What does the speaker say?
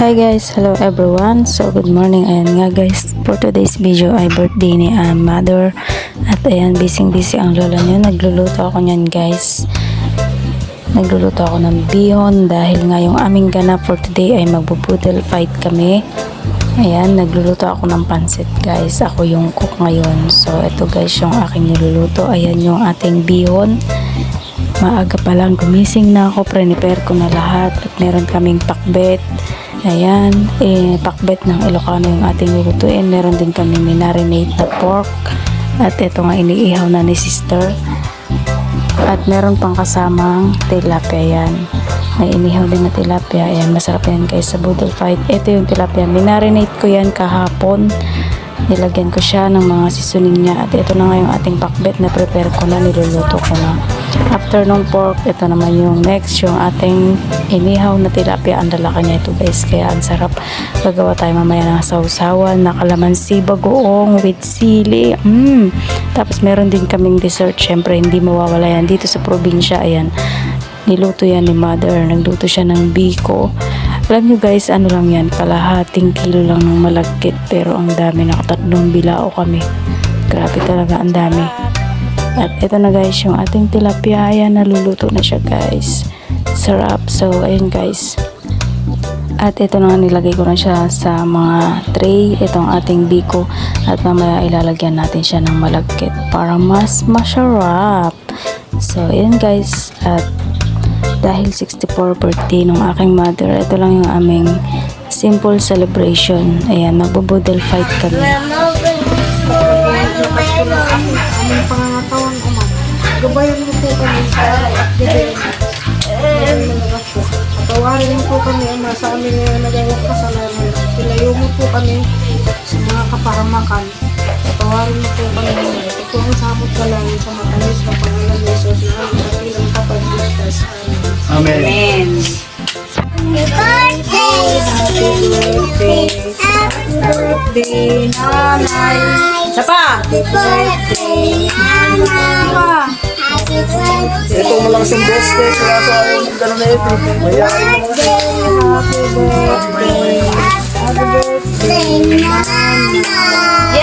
Hi guys, hello everyone. So good morning. Ayan nga guys, for today's video ay birthday ni uh, mother. At ayan, busy busy ang lola niya. Nagluluto ako niyan guys. Nagluluto ako ng bihon dahil nga yung aming ganap for today ay magbubudel fight kami. Ayan, nagluluto ako ng pansit guys. Ako yung cook ngayon. So ito guys yung aking niluluto. Ayan yung ating bihon. Maaga pa lang gumising na ako, prepare ko na lahat at meron kaming pakbet. Ayan, eh, pakbet ng Ilocano yung ating lulutuin. Meron din kami marinate na pork at ito nga iniihaw na ni sister. At meron pang kasamang tilapia yan. May inihaw din na tilapia. Ayan, masarap yan guys sa boodle fight. Ito yung tilapia. Minarinate ko yan kahapon. Nilagyan ko siya ng mga seasoning niya. At ito na nga yung ating pakbet na prepare ko na, niluluto ko na. After nung pork, ito naman yung next, yung ating inihaw na tilapia. Ang lalaki niya ito guys, kaya ang sarap. Gagawa tayo mamaya ng sausawan, na kalamansi, bagoong with sili. Mm. Tapos meron din kaming dessert, syempre hindi mawawala yan. Dito sa probinsya, ayan, niluto yan ni mother. Nagluto siya ng biko. Alam nyo guys, ano lang yan, kalahating kilo lang ng malagkit. Pero ang dami, nakatatlong bilao kami. Grabe talaga, ang dami. At ito na guys, yung ating tilapia, ayan, naluluto na siya guys. Sarap. So, ayun guys. At ito na nilagay ko na siya sa mga tray, itong ating biko. At mamaya ilalagyan natin siya ng malagkit para mas masarap. So, ayun guys. At dahil 64 birthday ng aking mother, ito lang yung aming simple celebration. Ayan, magbubudel fight kami. aming pangangatawan o ma'am. Gabayan mo po kami sa activity. Patawarin mo po kami ama sa aming uh, nagawang kasalanan. Pilayo mo po kami sa mga kapahamakan. Patawarin mo po kami. Ito po ang sabot ka lang sa matalis na pangalan ni Jesus na aming kapilang kapagligtas. Amen. Amen. Happy birthday. Happy birthday, nanay. Isa pa. Pa. Lang siyang birthday, kaya sa akin, gano'n na ito. Mayayain mo na. Happy birthday. Happy birthday, nanay. Yay!